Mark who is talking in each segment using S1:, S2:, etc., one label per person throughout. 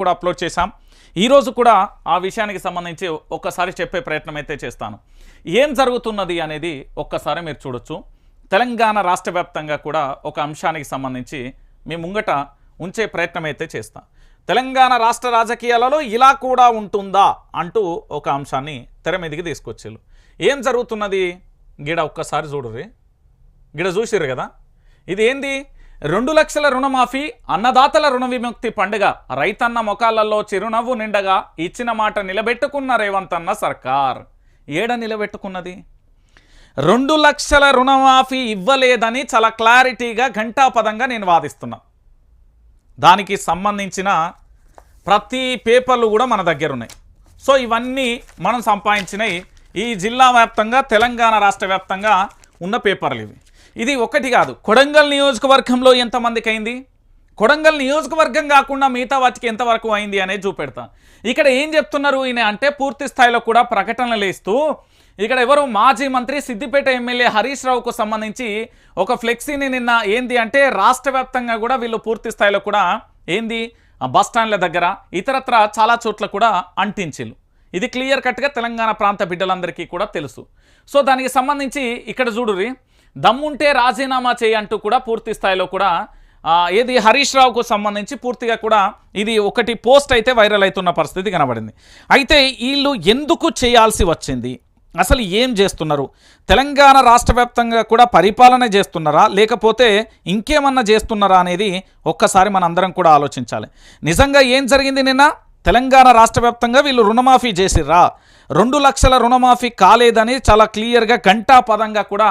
S1: కూడా అప్లోడ్ చేశాం. ఈరోజు కూడా ఆ విషయానికి సంబంధించి ఒక్కసారి చెప్పే ప్రయత్నం అయితే చేస్తాను. ఏం జరుగుతున్నది అనేది ఒక్కసారి మీరు చూడొచ్చు. తెలంగాణ రాష్ట్ర వ్యాప్తంగా కూడా ఒక అంశానికి సంబంధించి మీ ముంగట ఉంచే ప్రయత్నం అయితే చేస్తాం. తెలంగాణ రాష్ట్ర రాజకీయాలలో ఇలా కూడా ఉంటుందా అంటూ ఒక అంశాన్ని తెర మీదకి తీసుకొచ్చారు. ఏం జరుగుతున్నది? గిడ ఒక్కసారి చూడుర్రి. గిడ చూసిర్రు కదా? ఇది ఏంది? రెండు లక్షల రుణమాఫీ అన్నదాతల రుణ విముక్తి పండుగ. రైతన్న మొకాలలో చిరునవ్వు నిండగా ఇచ్చిన మాట నిలబెట్టుకున్న రేవంత్ అన్న సర్కార్. ఏడ నిలబెట్టుకున్నది? రెండు లక్షల రుణమాఫీ ఇవ్వలేదని చాలా క్లారిటీగా ఘంటాపదంగా నేను వాదిస్తున్నా. దానికి సంబంధించిన ప్రతి పేపర్లు కూడా మన దగ్గర ఉన్నాయి సో ఇవన్నీ మనం సంపాదించినవి ఈ జిల్లా వ్యాప్తంగా తెలంగాణ రాష్ట్ర వ్యాప్తంగా ఉన్న పేపర్లు ఇవి. ఇది ఒకటి కాదు. కొడంగల్ నియోజకవర్గంలో ఎంతమందికి అయింది కొడంగల్ నియోజకవర్గం కాకుండా మిగతా వాటికి ఎంతవరకు అయింది అనేది చూపెడతా. ఇక్కడ ఏం చెప్తున్నారు ఈయన అంటే పూర్తి స్థాయిలో కూడా ప్రకటనలు ఇస్తూ ఇక్కడ ఎవరు మాజీ మంత్రి సిద్దిపేట ఎమ్మెల్యే హరీష్ రావుకు సంబంధించి ఒక ఫ్లెక్సీని నిన్న ఏంది అంటే రాష్ట్ర వ్యాప్తంగా కూడా వీళ్ళు పూర్తి స్థాయిలో కూడా ఏంది? ఆ బస్ స్టాండ్ల దగ్గర ఇతరత్ర చాలా చోట్ల కూడా అంటించిల్లు ఇది క్లియర్ కట్గా తెలంగాణ ప్రాంత బిడ్డలందరికీ కూడా తెలుసు. సో దానికి సంబంధించి ఇక్కడ చూడురి దమ్ముంటే రాజీనామా చేయంటూ కూడా పూర్తి స్థాయిలో కూడా ఏది హరీష్ రావుకు సంబంధించి పూర్తిగా కూడా ఇది ఒకటి పోస్ట్ అయితే వైరల్ అవుతున్న పరిస్థితి కనబడింది. అయితే వీళ్ళు ఎందుకు చేయాల్సి వచ్చింది? అసలు ఏం చేస్తున్నారు? తెలంగాణ రాష్ట్ర వ్యాప్తంగా కూడా పరిపాలన చేస్తున్నారా? లేకపోతే ఇంకేమన్నా చేస్తున్నారా అనేది ఒక్కసారి మనందరం కూడా ఆలోచించాలి. నిజంగా ఏం జరిగింది నిన్న? తెలంగాణ రాష్ట్ర వ్యాప్తంగా వీళ్ళు రుణమాఫీ చేసిర్రా? రెండు లక్షల రుణమాఫీ కాలేదని చాలా క్లియర్గా గంటా పదంగా కూడా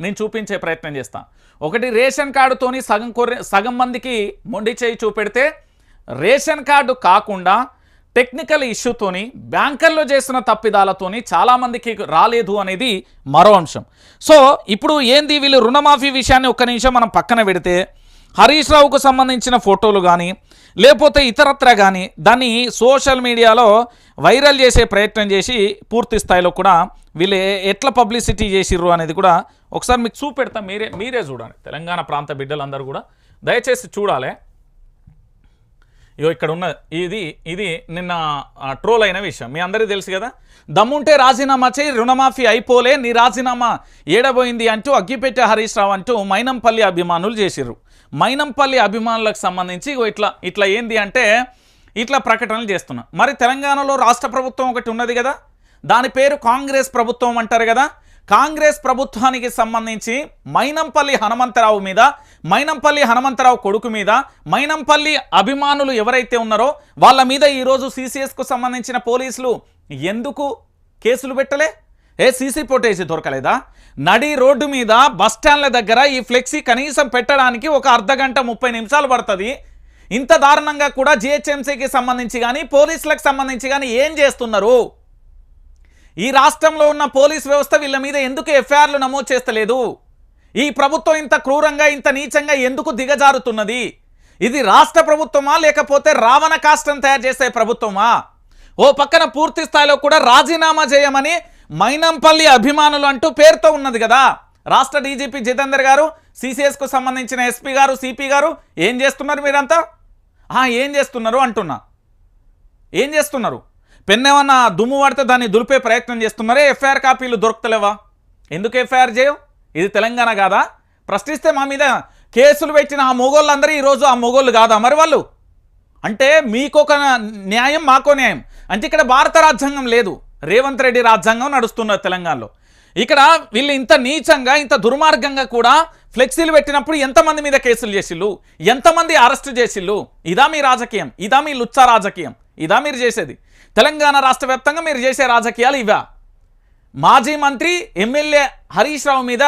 S1: నేను చూపించే ప్రయత్నం చేస్తాను ఒకటి రేషన్ కార్డుతోని సగం కొర్రె సగం మందికి మొండి చేయి చూపెడితే రేషన్ కార్డు కాకుండా టెక్నికల్ ఇష్యూతోని బ్యాంకర్లో చేసిన తప్పిదాలతోని చాలామందికి రాలేదు అనేది మరో అంశం. సో ఇప్పుడు ఏంది వీళ్ళు రుణమాఫీ విషయాన్ని ఒక్క నిమిషం మనం పక్కన పెడితే హరీష్ రావుకు సంబంధించిన ఫోటోలు కానీ లేకపోతే ఇతరత్ర కానీ దాన్ని సోషల్ మీడియాలో వైరల్ చేసే ప్రయత్నం చేసి పూర్తి స్థాయిలో కూడా వీళ్ళు ఎట్లా పబ్లిసిటీ చేసిర్రు అనేది కూడా ఒకసారి మీకు చూపెడతా. మీరే మీరే చూడండి. తెలంగాణ ప్రాంత బిడ్డలందరూ కూడా దయచేసి చూడాలి. ఇగో ఇక్కడ ఉన్న ఇది ఇది నిన్న ట్రోల్ అయిన విషయం. మీ అందరికీ తెలుసు కదా? దమ్ముంటే రాజీనామా చేయి రుణమాఫీ అయిపోలే నీ రాజీనామా ఏడబోయింది అంటూ అగ్గిపెట్టె హరీష్ రావు అంటూ మైనంపల్లి అభిమానులు చేసిర్రు. మైనంపల్లి అభిమానులకు సంబంధించి ఇట్లా ఇట్లా ఏంది అంటే ఇట్లా ప్రకటనలు చేస్తున్నా. మరి తెలంగాణలో రాష్ట్ర ప్రభుత్వం ఒకటి ఉన్నది కదా? దాని పేరు కాంగ్రెస్ ప్రభుత్వం అంటారు కదా? కాంగ్రెస్ ప్రభుత్వానికి సంబంధించి మైనంపల్లి హనుమంతరావు మీద మైనంపల్లి హనుమంతరావు కొడుకు మీద మైనంపల్లి అభిమానులు ఎవరైతే ఉన్నారో వాళ్ళ మీద ఈరోజు సిసిఎస్కు సంబంధించిన పోలీసులు ఎందుకు కేసులు పెట్టలే? ఏ సీసీ ఫుటేజ్ దొరకలేదా? నడి రోడ్డు మీద బస్ స్టాండ్ల దగ్గర ఈ ఫ్లెక్సీ కనీసం పెట్టడానికి ఒక అర్ధ గంట ముప్పై నిమిషాలు పడుతుంది. ఇంత దారుణంగా కూడా జిహెచ్ఎంసీకి సంబంధించి కానీ పోలీసులకు సంబంధించి కానీ ఏం చేస్తున్నారు? ఈ రాష్ట్రంలో ఉన్న పోలీస్ వ్యవస్థ వీళ్ళ మీద ఎందుకు ఎఫ్ఐఆర్లు నమోదు చేస్తలేదు? ఈ ప్రభుత్వం ఇంత క్రూరంగా ఇంత నీచంగా ఎందుకు దిగజారుతున్నది? ఇది రాష్ట్ర ప్రభుత్వమా లేకపోతే రావణ కాష్టం తయారు చేసే ప్రభుత్వమా? ఓ పక్కన పూర్తి స్థాయిలో కూడా రాజీనామా చేయమని మైనంపల్లి అభిమానులు అంటూ పేరుతో ఉన్నది కదా. రాష్ట్ర డీజీపీ జితేందర్ గారు సిసిఎస్కు సంబంధించిన ఎస్పీ గారు సిపి గారు ఏం చేస్తున్నారు మీరంతా? ఏం చేస్తున్నారు అంటున్నా. ఏం చేస్తున్నారు? పెన్నేమన్నా దుమ్ము పడితే దాన్ని దులిపే ప్రయత్నం చేస్తున్నారే? ఎఫ్ఐఆర్ కాపీలు దొరుకుతలేవా? ఎందుకు ఎఫ్ఐఆర్ చేయవు? ఇది తెలంగాణ కాదా? ప్రశ్నిస్తే మా మీద కేసులు పెట్టిన ఆ మొగోళ్ళందరూ ఈరోజు ఆ మొగోళ్ళు కాదా మరి వాళ్ళు? అంటే మీకొక న్యాయం మాకో న్యాయం. అంటే ఇక్కడ భారత రాజ్యాంగం లేదు. రేవంత్ రెడ్డి రాజ్యాంగం నడుస్తున్న తెలంగాణలో. ఇక్కడ వీళ్ళు ఇంత నీచంగా ఇంత దుర్మార్గంగా కూడా ఫ్లెక్సీలు పెట్టినప్పుడు ఎంతమంది మీద కేసులు చేసిళ్ళు? ఎంతమంది అరెస్ట్ చేసిళ్ళు? ఇదా మీ రాజకీయం. ఇదా మీ లుచ్చ రాజకీయం. ఇదా మీరు చేసేది. తెలంగాణ రాష్ట్ర వ్యాప్తంగా మీరు చేసే రాజకీయాలు ఇవా. మాజీ మంత్రి ఎమ్మెల్యే హరీష్ రావు మీద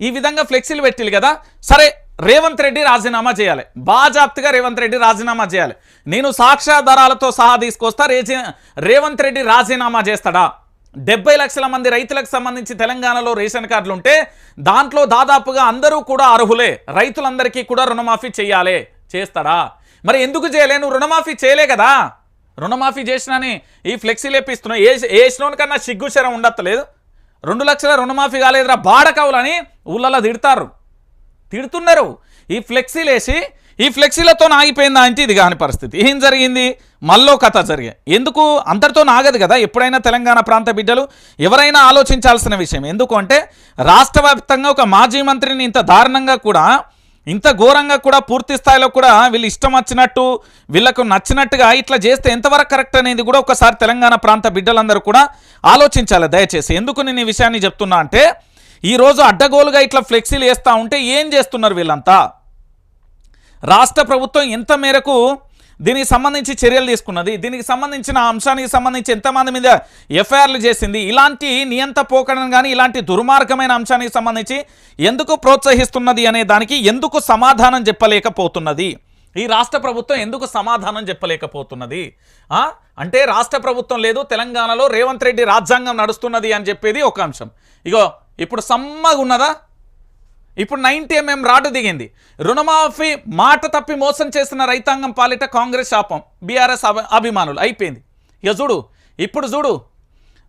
S1: ఈ విధంగా ఫ్లెక్సీలు పెట్టిల్లు కదా. సరే రేవంత్ రెడ్డి రాజీనామా చేయాలి. బాజాప్తిగా రేవంత్ రెడ్డి రాజీనామా చేయాలి. నేను సాక్ష్యాధారాలతో సహా తీసుకొస్తా రేజీ రేవంత్ రెడ్డి రాజీనామా చేస్తాడా? డెబ్బై లక్షల మంది రైతులకు సంబంధించి తెలంగాణలో రేషన్ కార్డులు ఉంటే దాంట్లో దాదాపుగా అందరూ కూడా అర్హులే. రైతులందరికీ కూడా రుణమాఫీ చేయాలి. చేస్తాడా? మరి ఎందుకు చేయలే? నువ్వు రుణమాఫీ చేయలే కదా. రుణమాఫీ చేసినని ఈ ఫ్లెక్సీ లేపిస్తున్నావు ఏ ఏ స్టోన్ కన్నా సిగ్గు ఉండత్తలేదు రెండు లక్షల రుణమాఫీ కాలేదురా బాడకవులని ఊళ్ళలో తిడతారు. తిడుతున్నారు. ఈ ఫ్లెక్సీలు వేసి ఈ ఫ్లెక్సీలతో ఆగిపోయిందా అంటే ఇది కాని పరిస్థితి. ఏం జరిగింది? మళ్ళో కథ జరిగాయి ఎందుకు? అంతటితో ఆగదు కదా ఎప్పుడైనా తెలంగాణ ప్రాంత బిడ్డలు? ఎవరైనా ఆలోచించాల్సిన విషయం ఎందుకు అంటే రాష్ట్ర ఒక మాజీ మంత్రిని ఇంత దారుణంగా కూడా ఇంత ఘోరంగా కూడా పూర్తి స్థాయిలో కూడా వీళ్ళు ఇష్టం వచ్చినట్టు వీళ్ళకు నచ్చినట్టుగా ఇట్లా చేస్తే ఎంతవరకు కరెక్ట్ అనేది కూడా ఒకసారి తెలంగాణ ప్రాంత బిడ్డలందరూ కూడా ఆలోచించాలి దయచేసి. ఎందుకు నేను ఈ విషయాన్ని చెప్తున్నా అంటే ఈరోజు అడ్డగోలుగా ఇట్లా ఫ్లెక్సీలు వేస్తూ ఉంటే ఏం చేస్తున్నారు వీళ్ళంతా? రాష్ట్ర ప్రభుత్వం ఎంత మేరకు దీనికి సంబంధించి చర్యలు తీసుకున్నది దీనికి సంబంధించిన అంశానికి సంబంధించి ఎంతమంది మీద ఎఫ్ఐఆర్లు చేసింది ఇలాంటి నియంత పోకడం కానీ ఇలాంటి దుర్మార్గమైన అంశానికి సంబంధించి ఎందుకు ప్రోత్సహిస్తున్నది అనే దానికి ఎందుకు సమాధానం చెప్పలేకపోతున్నది? ఈ రాష్ట్ర ప్రభుత్వం ఎందుకు సమాధానం చెప్పలేకపోతున్నది? అంటే రాష్ట్ర ప్రభుత్వం లేదు తెలంగాణలో రేవంత్ రెడ్డి రాజ్యాంగం నడుస్తున్నది అని చెప్పేది ఒక అంశం. ఇగో ఇప్పుడు సమ్మగా ఉన్నదా? ఇప్పుడు నైన్టీ ఎంఎం రాటు దిగింది. రుణమాఫీ మాట తప్పి మోసం చేసిన రైతాంగం పాలిట కాంగ్రెస్ శాపం బీఆర్ఎస్ అభి అభిమానులు. అయిపోయింది. ఇక చూడు ఇప్పుడు చూడు.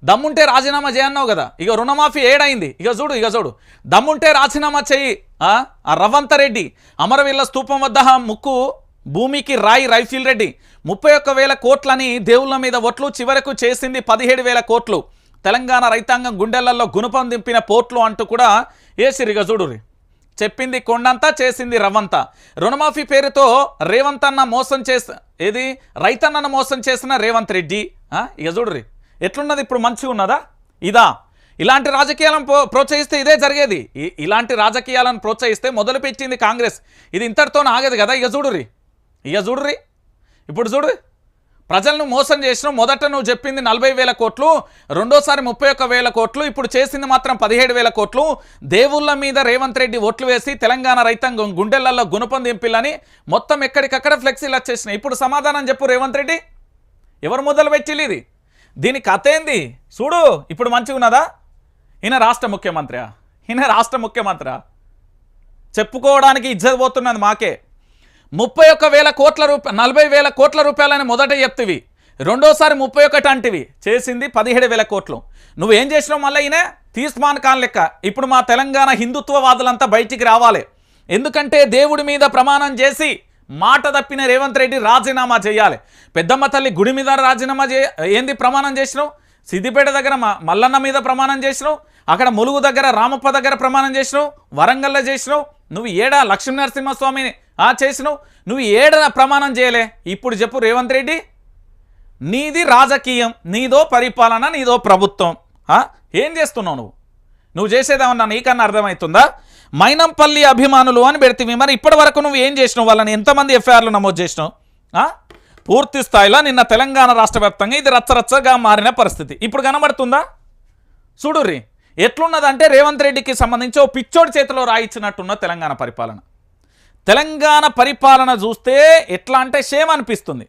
S1: దమ్ముంటే రాజీనామా చేయన్నావు కదా. ఇక రుణమాఫీ ఏడైంది. ఇక చూడు ఇక చూడు. దమ్ముంటే రాజీనామా చెయ్యి ఆ? ఆ రవంత రెడ్డి అమరవీళ్ళ స్తూపం వద్ద ముక్కు భూమికి రాయి రైఫిల్ రెడ్డి. ముప్పై ఒక్క వేల కోట్లని దేవుళ్ళ మీద ఒట్లు చివరకు చేసింది పదిహేడు వేల కోట్లు. తెలంగాణ రైతాంగం గుండెలలో గుణపం దింపిన పోర్ట్లు అంటూ కూడా ఏసిరిగా చూడురి చెప్పింది కొండంతా చేసింది రవ్వంతా. రుణమాఫీ పేరుతో రేవంత్ అన్న మోసం చేసి ఏది? రైతన్నను మోసం చేసిన రేవంత్ రెడ్డి. ఇక చూడురి ఎట్లున్నది ఇప్పుడు? మంచిగా ఉన్నదా? ఇదా? ఇలాంటి రాజకీయాలను ప్రో ప్రోత్సహిస్తే ఇదే జరిగేది. ఇలాంటి రాజకీయాలను ప్రోత్సహిస్తే మొదలుపెట్టింది కాంగ్రెస్. ఇది ఇంతటితో ఆగదు కదా? ఇక చూడురి ఇక చూడురి ఇప్పుడు చూడు. ప్రజలను మోసం చేసిన మొదట నువ్వు చెప్పింది నలభై వేల కోట్లు రెండోసారి ముప్పై ఒక్క వేల కోట్లు ఇప్పుడు చేసింది మాత్రం పదిహేడు వేల కోట్లు. దేవుళ్ళ మీద రేవంత్ రెడ్డి ఓట్లు వేసి తెలంగాణ రైతాంగం గుండెలలో గుణపం దింపిల్లని మొత్తం ఎక్కడికక్కడ ఫ్లెక్సీలు వచ్చేసినాయి. ఇప్పుడు సమాధానం చెప్పు రేవంత్ రెడ్డి. ఎవరు మొదలు పెట్టిల్లు ఇది? దీని కథ ఏంది? చూడు ఇప్పుడు మంచిగున్నదా ఈయన రాష్ట్ర ముఖ్యమంత్రి ఈయన రాష్ట్ర ముఖ్యమంత్రి చెప్పుకోవడానికి ఇజ్జత పోతున్నది మాకే. ముప్పై ఒక్క వేల కోట్ల రూపాయ నలభై వేల కోట్ల రూపాయలని మొదట చెప్తివి. రెండోసారి ముప్పై ఒకటి అంటివి. చేసింది పదిహేడు వేల కోట్లు. నువ్వేం చేసినావు మళ్ళీ ఈయన? తీస్మాన్ ఖాన్ లెక్క. ఇప్పుడు మా తెలంగాణ హిందుత్వవాదులంతా బయటికి రావాలి. ఎందుకంటే దేవుడి మీద ప్రమాణం చేసి మాట తప్పిన రేవంత్ రెడ్డి రాజీనామా చేయాలి. పెద్దమ్మ తల్లి గుడి మీద రాజీనామా చే ఏంది ప్రమాణం చేసినావు? సిద్దిపేట దగ్గర మల్లన్న మీద ప్రమాణం చేసినావు? అక్కడ ములుగు దగ్గర రామప్ప దగ్గర ప్రమాణం చేసినావు? వరంగల్లో చేసినావు? నువ్వు ఏడా లక్ష్మీనరసింహస్వామిని ఆ చేసినావు. నువ్వు ఏడ ప్రమాణం చేయలే. ఇప్పుడు చెప్పు రేవంత్ రెడ్డి నీది రాజకీయం నీదో పరిపాలన నీదో ప్రభుత్వం. ఏం చేస్తున్నావు నువ్వు? నువ్వు చేసేదేమన్నా నీకన్నా అర్థమవుతుందా మైనంపల్లి అభిమానులు అని పెడితే మరి ఇప్పటి వరకు నువ్వు ఏం చేసినావు? వాళ్ళని ఎంతమంది ఎఫ్ఐఆర్లు నమోదు చేసినావు? పూర్తి స్థాయిలో నిన్న తెలంగాణ రాష్ట్ర ఇది రచ్చరచ్చగా మారిన పరిస్థితి. ఇప్పుడు కనబడుతుందా? చూడుర్రి. ఎట్లున్నదంటే రేవంత్ రెడ్డికి సంబంధించి ఓ పిచ్చోడి చేతిలో రాయించినట్టున్న తెలంగాణ పరిపాలన. తెలంగాణ పరిపాలన చూస్తే ఎట్లా అంటే షేమ్ అనిపిస్తుంది.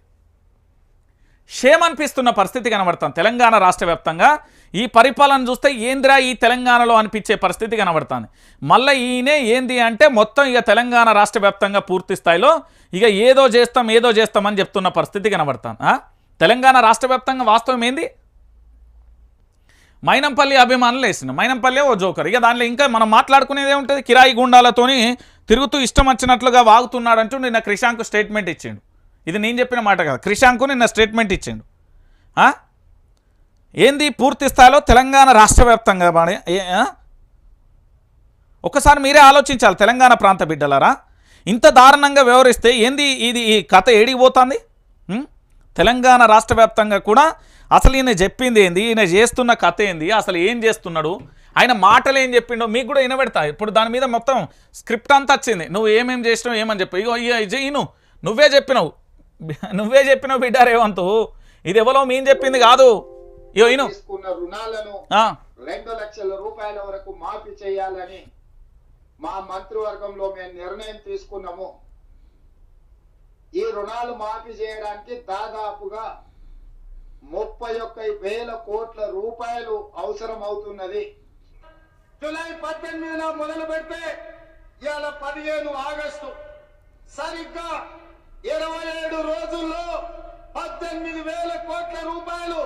S1: షేమ్ అనిపిస్తున్న పరిస్థితి కనబడుతుంది. తెలంగాణ రాష్ట్ర వ్యాప్తంగా ఈ పరిపాలన చూస్తే ఏంద్రా ఈ తెలంగాణలో అనిపించే పరిస్థితి కనబడుతుంది. మళ్ళీ ఈయనే ఏంది అంటే మొత్తం ఇక తెలంగాణ రాష్ట్ర వ్యాప్తంగా పూర్తి స్థాయిలో ఇక ఏదో చేస్తాం ఏదో చేస్తామని చెప్తున్న పరిస్థితి కనబడుతుంది. తెలంగాణ రాష్ట్ర వాస్తవం ఏంది? మైనంపల్లి అభిమానులు వేసిన మైనంపల్లి ఓ జోకర్. ఇక దానిలో ఇంకా మనం మాట్లాడుకునేదే ఉంటుంది కిరాయి గుండాలతోని తిరుగుతూ ఇష్టం వచ్చినట్లుగా వాగుతున్నాడంటూ నిన్న క్రిషాంక్ స్టేట్మెంట్ ఇచ్చిండు. ఇది నేను చెప్పిన మాట కదా. క్రిషాంకు నిన్న స్టేట్మెంట్ ఇచ్చిండు. ఏంది పూర్తి స్థాయిలో తెలంగాణ రాష్ట్ర వ్యాప్తంగా ఒకసారి మీరే ఆలోచించాలి తెలంగాణ ప్రాంత బిడ్డలారా. ఇంత దారుణంగా వ్యవహరిస్తే ఏంది ఇది ఈ కథ ఏడిగిపోతుంది తెలంగాణ రాష్ట్ర వ్యాప్తంగా కూడా అసలు ఈయన చెప్పింది ఏంది? ఈయన చేస్తున్న కథ ఏంది? అసలు ఏం చేస్తున్నాడు? ఆయన మాటలు ఏం చెప్పిండో మీకు కూడా వినబెడతా. ఇప్పుడు దాని మీద మొత్తం స్క్రిప్ట్ అంతా వచ్చింది. నువ్వు ఏమేం చేసినావు ఏమని చెప్పి. ఇగో ఇను నువ్వే చెప్పినావు. నువ్వే చెప్పినావు బిడ్డ రేవంతు. ఇది ఎవరో మేము చెప్పింది కాదు. ఇగో ఆ,
S2: రెండు లక్షల రూపాయల వరకు మాఫీ చేయాలని మా మంత్రివర్గంలో మేము నిర్ణయం తీసుకున్నాము. ఈ రుణాలు మాఫీ చేయడానికి దాదాపుగా ముప్పై ఒక్క వేల కోట్ల రూపాయలు అవసరం అవుతున్నది జూలై పద్దెనిమిదిన మొదలు పెడితే ఇవాళ పదిహేను ఆగస్టు. సరిగ్గా ఇరవై ఏడు రోజుల్లో పద్దెనిమిది వేల కోట్ల రూపాయలు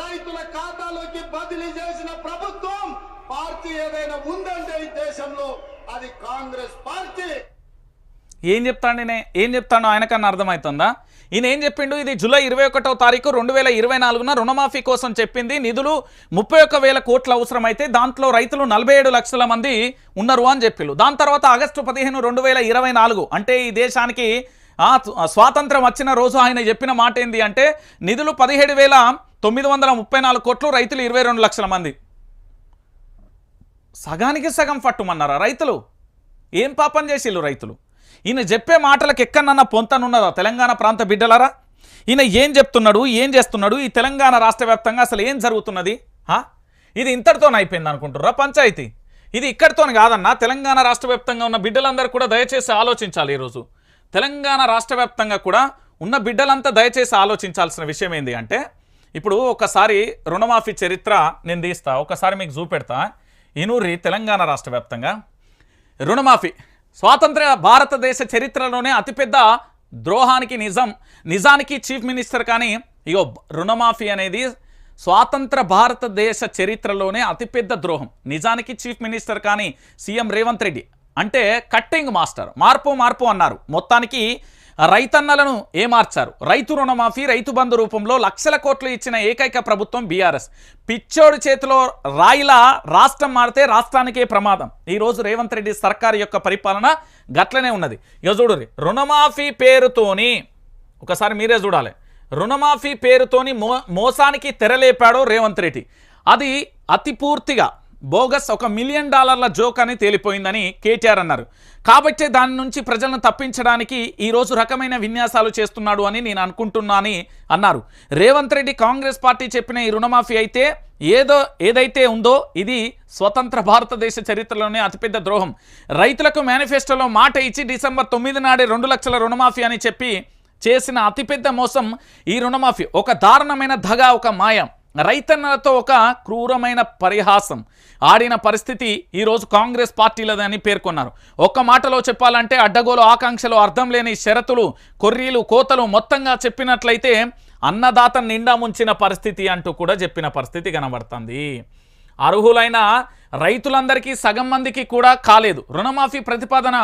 S2: రైతుల ఖాతాలోకి బదిలీ చేసిన ప్రభుత్వం పార్టీ ఏదైనా ఉందంటే ఈ దేశంలో అది కాంగ్రెస్ పార్టీ.
S1: ఏం చెప్తాడు ఏం చెప్తాడో ఆయనకన్నా అర్థమవుతుందా? ఈయన ఏం చెప్పిండు? ఇది జూలై ఇరవై ఒకటో తారీఖు రెండు వేల ఇరవై నాలుగున రుణమాఫీ కోసం చెప్పింది. నిధులు ముప్పై ఒక్క వేల కోట్ల అవసరమైతే దాంట్లో రైతులు నలభై ఏడు లక్షల మంది ఉన్నారు అని చెప్పిళ్ళు. దాని తర్వాత ఆగస్టు పదిహేను రెండు వేల ఇరవై నాలుగు అంటే ఈ దేశానికి స్వాతంత్రం వచ్చిన రోజు ఆయన చెప్పిన మాట ఏంది అంటే నిధులు పదిహేడు వేల తొమ్మిది వందల ముప్పై నాలుగు కోట్లు రైతులు ఇరవై రెండు లక్షల మంది. సగానికి సగం పట్టుమన్నారా రైతులు? ఏం పాపం చేసిళ్ళు రైతులు? ఈయన చెప్పే మాటలకు ఎక్కడన్నా పొంతనున్నదా? తెలంగాణ ప్రాంత బిడ్డలారా? ఈయన ఏం చెప్తున్నాడు? ఏం చేస్తున్నాడు? ఈ తెలంగాణ రాష్ట్ర వ్యాప్తంగా అసలు ఏం జరుగుతున్నది? హా? ఇది ఇంతటితోనే అయిపోయింది అనుకుంటుర్రా పంచాయతీ? ఇది ఇక్కడితో కాదన్నా తెలంగాణ రాష్ట్ర వ్యాప్తంగా ఉన్న బిడ్డలందరూ కూడా దయచేసి ఆలోచించాలి ఈరోజు. తెలంగాణ రాష్ట్ర వ్యాప్తంగా కూడా ఉన్న బిడ్డలంతా దయచేసి ఆలోచించాల్సిన విషయం ఏంటి అంటే ఇప్పుడు ఒకసారి రుణమాఫీ చరిత్ర నేను తీస్తా ఒకసారి మీకు చూపెడతా. ఇనూరి తెలంగాణ రాష్ట్ర వ్యాప్తంగా రుణమాఫీ స్వాతంత్ర భారతదేశ చరిత్రలోనే అతిపెద్ద ద్రోహానికి నిజం. నిజానికి చీఫ్ మినిస్టర్ కానీ ఇగో రుణమాఫీ అనేది స్వాతంత్ర భారతదేశ చరిత్రలోనే అతిపెద్ద ద్రోహం. నిజానికి చీఫ్ మినిస్టర్ కానీ సీఎం రేవంత్ రెడ్డి అంటే కట్టింగ్ మాస్టర్. మార్పు మార్పు అన్నారు. మొత్తానికి రైతన్నలను ఏమార్చారు? రైతు రుణమాఫీ రైతు బంధు రూపంలో లక్షల కోట్లు ఇచ్చిన ఏకైక ప్రభుత్వం బీఆర్ఎస్. పిచ్చోడి చేతిలో రాయిలా రాష్ట్రం మారితే రాష్ట్రానికే ప్రమాదం. ఈరోజు రేవంత్ రెడ్డి సర్కార్ యొక్క పరిపాలన గట్లనే ఉన్నది. ఇక చూడుర్రి రుణమాఫీ పేరుతోని ఒకసారి మీరే చూడాలి. రుణమాఫీ పేరుతోని మో మోసానికి తెరలేపాడో రేవంత్ రెడ్డి. అది అతి పూర్తిగా బోగస్ ఒక మిలియన్ డాలర్ల జోక్ అని తేలిపోయిందని కేటీఆర్ అన్నారు. కాబట్టే దాని నుంచి ప్రజలను తప్పించడానికి ఈరోజు రకమైన విన్యాసాలు చేస్తున్నాడు అని నేను అనుకుంటున్నా అని అన్నారు. రేవంత్ రెడ్డి కాంగ్రెస్ పార్టీ చెప్పిన ఈ రుణమాఫీ అయితే ఏదో ఏదైతే ఉందో ఇది స్వతంత్ర భారతదేశ చరిత్రలోనే అతిపెద్ద ద్రోహం. రైతులకు మేనిఫెస్టోలో మాట ఇచ్చి డిసెంబర్ తొమ్మిది నాడే రెండు లక్షల రుణమాఫీ అని చెప్పి చేసిన అతిపెద్ద మోసం ఈ రుణమాఫీ. ఒక దారుణమైన దగ ఒక మాయం. రైతన్నలతో ఒక క్రూరమైన పరిహాసం. ఆడిన పరిస్థితి ఈరోజు కాంగ్రెస్ పార్టీలదని పేర్కొన్నారు. ఒక్క మాటలో చెప్పాలంటే అడ్డగోలు ఆకాంక్షలు అర్థం లేని షరతులు కొర్రీలు కోతలు మొత్తంగా చెప్పినట్లయితే అన్నదాత నిండా ముంచిన పరిస్థితి అంటూ కూడా చెప్పిన పరిస్థితి కనబడుతుంది. అర్హులైన రైతులందరికీ సగం మందికి కూడా కాలేదు. రుణమాఫీ ప్రతిపాదన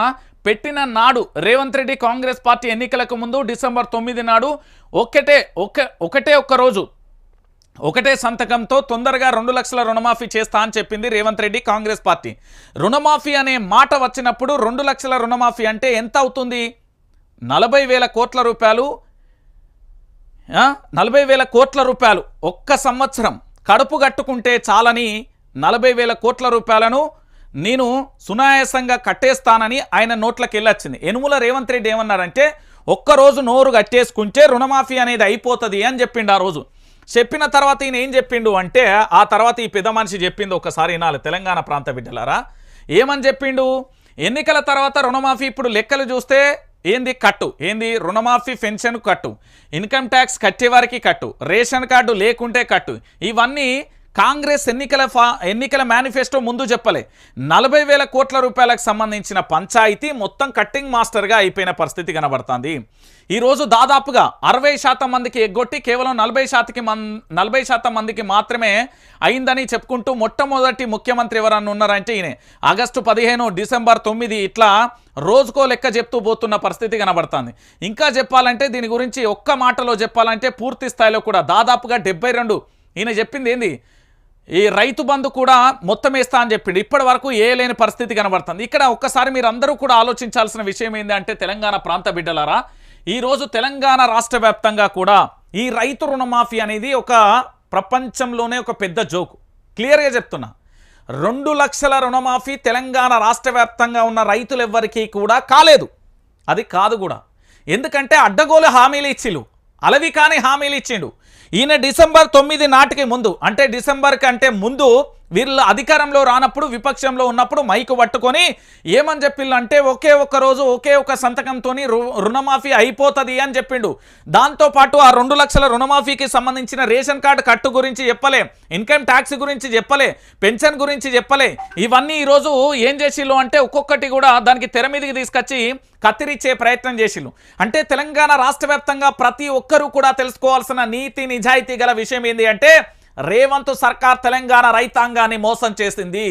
S1: పెట్టిన నాడు రేవంత్ రెడ్డి కాంగ్రెస్ పార్టీ ఎన్నికలకు ముందు డిసెంబర్ తొమ్మిది నాడు ఒకటే ఒక ఒకటే ఒక్క రోజు ఒకటే సంతకంతో తొందరగా రెండు లక్షల రుణమాఫీ చేస్తా అని చెప్పింది రేవంత్ రెడ్డి కాంగ్రెస్ పార్టీ. రుణమాఫీ అనే మాట వచ్చినప్పుడు రెండు లక్షల రుణమాఫీ అంటే ఎంత అవుతుంది? నలభై వేల కోట్ల రూపాయలు నలభై వేల కోట్ల రూపాయలు ఒక్క సంవత్సరం కడుపు కట్టుకుంటే చాలని నలభై వేల కోట్ల రూపాయలను నేను సునాయాసంగా కట్టేస్తానని ఆయన నోట్లకి వెళ్ళొచ్చింది. ఎనుముల రేవంత్ రెడ్డి ఏమన్నారంటే ఒక్కరోజు నోరు కట్టేసుకుంటే రుణమాఫీ అనేది అయిపోతుంది అని చెప్పిండు ఆ రోజు. చెప్పిన తర్వాత ఈయన ఏం చెప్పిండు అంటే ఆ తర్వాత ఈ పెద్ద మనిషి చెప్పింది ఒకసారి వినాలి తెలంగాణ ప్రాంత బిడ్డలారా. ఏమని చెప్పిండు? ఎన్నికల తర్వాత రుణమాఫీ ఇప్పుడు లెక్కలు చూస్తే ఏంది కట్టు? ఏంది రుణమాఫీ పెన్షన్ కట్టు? ఇన్కమ్ ట్యాక్స్ కట్టేవారికి కట్టు? రేషన్ కార్డు లేకుంటే కట్టు? ఇవన్నీ కాంగ్రెస్ ఎన్నికల ఫా ఎన్నికల మేనిఫెస్టో ముందు చెప్పలే. నలభై వేల కోట్ల రూపాయలకు సంబంధించిన పంచాయతీ మొత్తం కట్టింగ్ మాస్టర్గా అయిపోయిన పరిస్థితి కనబడుతుంది. ఈరోజు దాదాపుగా అరవై శాతం మందికి ఎగ్గొట్టి కేవలం నలభై శాతకి మన్ నలభై శాతం మందికి మాత్రమే అయిందని చెప్పుకుంటూ మొట్టమొదటి ముఖ్యమంత్రి ఎవరన్నా ఉన్నారంటే ఈయనే. ఆగస్టు పదిహేను డిసెంబర్ తొమ్మిది ఇట్లా రోజుకో లెక్క చెప్తూ పోతున్న పరిస్థితి కనబడుతుంది. ఇంకా చెప్పాలంటే దీని గురించి ఒక్క మాటలో చెప్పాలంటే పూర్తి స్థాయిలో కూడా దాదాపుగా డెబ్బై రెండు ఈయన చెప్పింది ఏంది? ఈ రైతు బంధు కూడా మొత్తం వేస్తా అని చెప్పిండు. ఇప్పటి వరకు ఏ లేని పరిస్థితి కనబడుతుంది. ఇక్కడ ఒక్కసారి మీరు అందరూ కూడా ఆలోచించాల్సిన విషయం ఏంటంటే తెలంగాణ ప్రాంత బిడ్డలారా ఈరోజు తెలంగాణ రాష్ట్ర వ్యాప్తంగా కూడా ఈ రైతు రుణమాఫీ అనేది ఒక ప్రపంచంలోనే ఒక పెద్ద జోకు. క్లియర్గా చెప్తున్నా. రెండు లక్షల రుణమాఫీ తెలంగాణ రాష్ట్ర వ్యాప్తంగా ఉన్న రైతులు ఎవ్వరికీ కూడా కాలేదు. అది కాదు కూడా. ఎందుకంటే అడ్డగోలు హామీలు ఇచ్చిండు అలవి కాని హామీలు ఇచ్చిండు. ఈయన డిసెంబర్ తొమ్మిది నాటికి ముందు అంటే డిసెంబర్ కంటే ముందు వీళ్ళు అధికారంలో రానప్పుడు విపక్షంలో ఉన్నప్పుడు మైకు పట్టుకొని ఏమని చెప్పిండు అంటే ఒకే ఒక్క రోజు ఒకే ఒక సంతకంతో రుణమాఫీ అయిపోతుంది అని చెప్పిండు. దాంతోపాటు ఆ రెండు లక్షల రుణమాఫీకి సంబంధించిన రేషన్ కార్డు కట్టు గురించి చెప్పలే ఇన్కమ్ ట్యాక్స్ గురించి చెప్పలే పెన్షన్ గురించి చెప్పలే. ఇవన్నీ ఈరోజు ఏం చేసిళ్ళు అంటే ఒక్కొక్కటి కూడా దానికి తెర మీదకి తీసుకొచ్చి కత్తిరిచ్చే ప్రయత్నం చేసిళ్ళు. అంటే తెలంగాణ రాష్ట్ర వ్యాప్తంగా ప్రతి ఒక్కరూ కూడా తెలుసుకోవాల్సిన నీతి నిజాయితీ గల విషయం ఏంటి అంటే రేవంత్ సర్కార్ తెలంగాణ రైతాంగాన్ని మోసం చేసింది.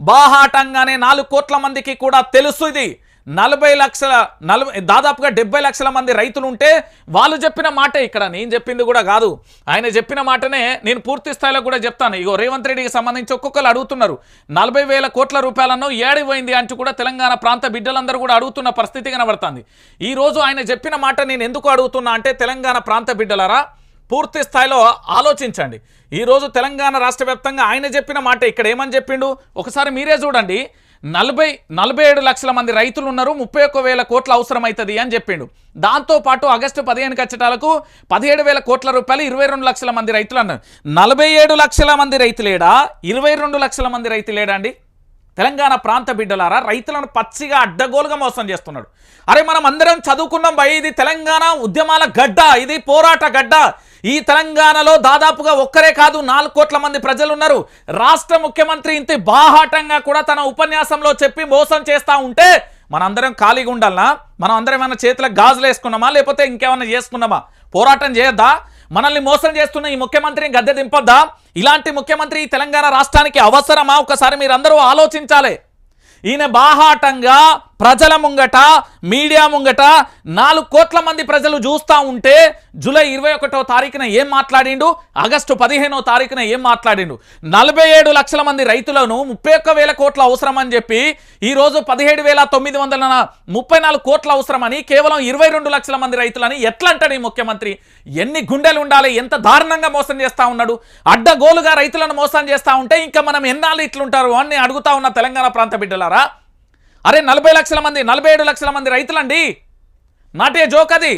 S1: బాహాటంగానే నాలుగు కోట్ల మందికి కూడా తెలుసు ఇది. నలభై లక్షల నలభై దాదాపుగా డెబ్బై లక్షల మంది రైతులు ఉంటే వాళ్ళు చెప్పిన మాటే ఇక్కడ. నేను చెప్పింది కూడా కాదు. ఆయన చెప్పిన మాటనే నేను పూర్తి స్థాయిలో కూడా చెప్తాను. ఇగో రేవంత్ రెడ్డికి సంబంధించి ఒక్కొక్కరు అడుగుతున్నారు. నలభై వేల కోట్ల రూపాయలను ఏడిపోయింది అంటూ కూడా తెలంగాణ ప్రాంత బిడ్డలందరూ కూడా అడుగుతున్న పరిస్థితి కనబడుతుంది. ఈరోజు ఆయన చెప్పిన మాట నేను ఎందుకు అడుగుతున్నా అంటే తెలంగాణ ప్రాంత బిడ్డలారా పూర్తి స్థాయిలో ఆలోచించండి. ఈరోజు తెలంగాణ రాష్ట్ర వ్యాప్తంగా ఆయన చెప్పిన మాట ఇక్కడ ఏమని చెప్పిండు? ఒకసారి మీరే చూడండి. నలభై నలభై ఏడు లక్షల మంది రైతులు ఉన్నారు ముప్పై ఒక్క వేల కోట్ల అవసరమవుతుంది అని చెప్పిండు. దాంతోపాటు ఆగస్టు పదిహేను కచ్చటాలకు పదిహేడు వేల కోట్ల రూపాయలు ఇరవై రెండు లక్షల మంది రైతులు అన్నారు. నలభై ఏడు లక్షల మంది రైతులేడా? ఇరవై రెండు లక్షల మంది రైతులేడా అండి? తెలంగాణ ప్రాంత బిడ్డలారా రైతులను పచ్చిగా అడ్డగోలుగా మోసం చేస్తున్నాడు. అరే మనం అందరం చదువుకున్నాం భయ ఇది తెలంగాణ ఉద్యమాల గడ్డ ఇది పోరాట గడ్డ. ఈ తెలంగాణలో దాదాపుగా ఒక్కరే కాదు నాలుగు కోట్ల మంది ప్రజలు ఉన్నారు రాష్ట్ర ముఖ్యమంత్రి ఇంత బాహాటంగా కూడా తన ఉపన్యాసంలో చెప్పి మోసం చేస్తూ ఉంటే మనందరం ఖాళీగా ఉండాలనా? మనం అందరం ఏమైనా చేతులకు గాజులు వేసుకున్నామా? లేకపోతే ఇంకేమైనా చేసుకున్నామా? పోరాటం చేయొద్దా? మనల్ని మోసం చేస్తున్న ఈ ముఖ్యమంత్రిని గద్దె దింపొద్దా? ఇలాంటి ముఖ్యమంత్రి ఈ తెలంగాణ రాష్ట్రానికి అవసరమా? ఒకసారి మీరందరూ ఆలోచించాలి. ఈయన బాహాటంగా ప్రజల ముంగట మీడియా ముంగట నాలుగు కోట్ల మంది ప్రజలు చూస్తూ ఉంటే జూలై ఇరవై ఒకటో తారీఖున ఏం మాట్లాడిండు? ఆగస్టు పదిహేనో తారీఖున ఏం మాట్లాడిండు? నలభై ఏడు లక్షల మంది రైతులను ముప్పై ఒక్క వేల కోట్ల అవసరం అని చెప్పి ఈ రోజు పదిహేడు వేల తొమ్మిది వందల ముప్పై నాలుగు కోట్ల అవసరమని కేవలం ఇరవై రెండు లక్షల మంది రైతులని ఎట్లా అంటాడు ఈ ముఖ్యమంత్రి? ఎన్ని గుండెలు ఉండాలి? ఎంత దారుణంగా మోసం చేస్తూ ఉన్నాడు? అడ్డగోలుగా రైతులను మోసం చేస్తా ఉంటే ఇంకా మనం ఎన్నాళ్ళు ఇట్లుంటారు అని అడుగుతా ఉన్న తెలంగాణ ప్రాంత బిడ్డలారా? అరే నలభై లక్షల మంది నలభై ఏడు లక్షల మంది రైతులండి. నాటే జోక్ అది.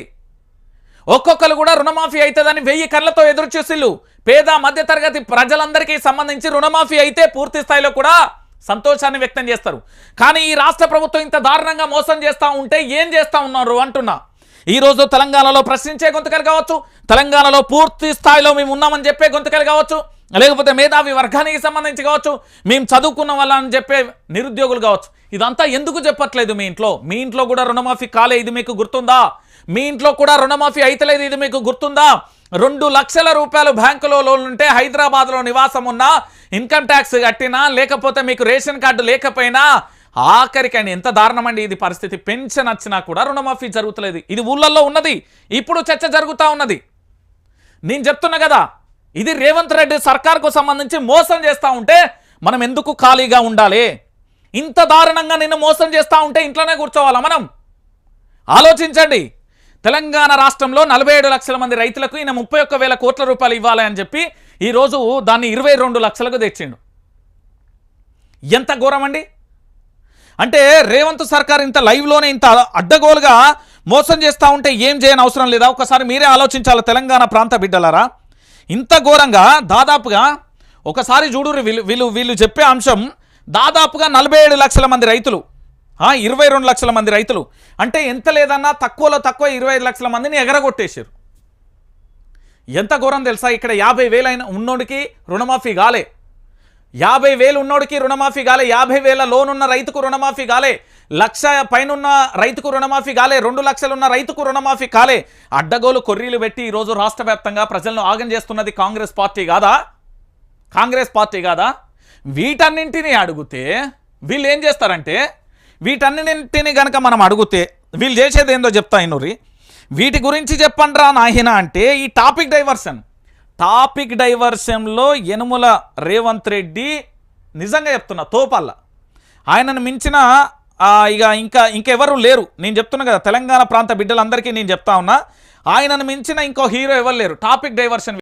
S1: ఒక్కొక్కరు కూడా రుణమాఫీ అవుతుందని వెయ్యి కళ్ళతో ఎదురు చూసిళ్ళు. పేద మధ్యతరగతి ప్రజలందరికీ సంబంధించి రుణమాఫీ అయితే పూర్తి స్థాయిలో కూడా సంతోషాన్ని వ్యక్తం చేస్తారు. కానీ ఈ రాష్ట్ర ప్రభుత్వం ఇంత దారుణంగా మోసం చేస్తూ ఉంటే ఏం చేస్తూ ఉన్నారు అంటున్నా. ఈరోజు తెలంగాణలో ప్రశ్నించే గొంతుకలు కావచ్చు తెలంగాణలో పూర్తి స్థాయిలో మేము ఉన్నామని చెప్పే గొంతుకలు కావచ్చు లేకపోతే మేధావి వర్గానికి సంబంధించి కావచ్చు మేము చదువుకున్న వాళ్ళని చెప్పే నిరుద్యోగులు కావచ్చు. ఇదంతా ఎందుకు చెప్పట్లేదు మీ ఇంట్లో? మీ ఇంట్లో కూడా రుణమాఫీ కాలే ఇది మీకు గుర్తుందా? మీ ఇంట్లో కూడా రుణమాఫీ అయితలేదు ఇది మీకు గుర్తుందా? రెండు లక్షల రూపాయలు బ్యాంకులో లోన్ ఉంటే హైదరాబాద్లో నివాసం ఉన్నా ఇన్కమ్ ట్యాక్స్ కట్టినా లేకపోతే మీకు రేషన్ కార్డు లేకపోయినా ఆఖరికండి ఎంత దారుణమండి ఇది పరిస్థితి. పెన్షన్ వచ్చినా కూడా రుణమాఫీ జరుగుతలేదు. ఇది ఊళ్ళల్లో ఉన్నది. ఇప్పుడు చర్చ జరుగుతూ ఉన్నది. నేను చెప్తున్నా కదా ఇది రేవంత్ రెడ్డి సర్కార్కు సంబంధించి మోసం చేస్తూ ఉంటే మనం ఎందుకు ఖాళీగా ఉండాలి? ఇంత దారుణంగా నిన్ను మోసం చేస్తూ ఉంటే ఇంట్లోనే కూర్చోవాలా మనం? ఆలోచించండి. తెలంగాణ రాష్ట్రంలో నలభై ఏడు లక్షల మంది రైతులకు ఈయన ముప్పై ఒక్క వేల కోట్ల రూపాయలు ఇవ్వాలి అని చెప్పి ఈరోజు దాన్ని ఇరవై రెండు లక్షలకు తెచ్చిండు. ఎంత ఘోరం అండి? అంటే రేవంత్ సర్కార్ ఇంత లైవ్లోనే ఇంత అడ్డగోలుగా మోసం చేస్తూ ఉంటే ఏం చేయని అవసరం లేదా? ఒకసారి మీరే ఆలోచించాలి తెలంగాణ ప్రాంత బిడ్డలారా. ఇంత ఘోరంగా దాదాపుగా ఒకసారి చూడు వీళ్ళు వీళ్ళు వీళ్ళు చెప్పే అంశం దాదాపుగా నలభై ఏడు లక్షల మంది రైతులు. ఇరవై రెండు లక్షల మంది రైతులు. అంటే ఎంత లేదన్నా తక్కువలో తక్కువ ఇరవై ఐదు లక్షల మందిని ఎగరగొట్టేశారు. ఎంత ఘోరం తెలుసా? ఇక్కడ యాభై వేలైన ఉన్నోడికి రుణమాఫీ గాలే యాభై వేలు ఉన్నోడికి రుణమాఫీ గాలే యాభై వేల లోన్ ఉన్న రైతుకు రుణమాఫీ గాలే లక్ష పైనున్న రైతుకు రుణమాఫీ కాలే. రెండు లక్షలున్న రైతుకు రుణమాఫీ కాలే. అడ్డగోలు కొర్రీలు పెట్టి ఈరోజు రాష్ట్ర వ్యాప్తంగా ప్రజలను ఆగం చేస్తున్నది కాంగ్రెస్ పార్టీ కాదా? కాంగ్రెస్ పార్టీ కాదా? వీటన్నింటినీ అడిగితే వీళ్ళు ఏం చేస్తారంటే వీటన్నింటిని కనుక మనం అడిగితే వీళ్ళు చేసేది ఏందో చెప్తా ఇన్నూరి వీటి గురించి చెప్పండిరా నాహిన అంటే ఈ టాపిక్ డైవర్షన్. టాపిక్ డైవర్షన్లో యనుముల రేవంత్ రెడ్డి నిజంగా చెప్తున్నా తోపల్ల. ఆయనను మించిన ఇక ఇంకా ఇంకెవరు లేరు. నేను చెప్తున్నా కదా తెలంగాణ ప్రాంత బిడ్డలందరికీ నేను చెప్తా ఉన్నా ఆయనను మించిన ఇంకో హీరో ఎవరు లేరు. Topic diversion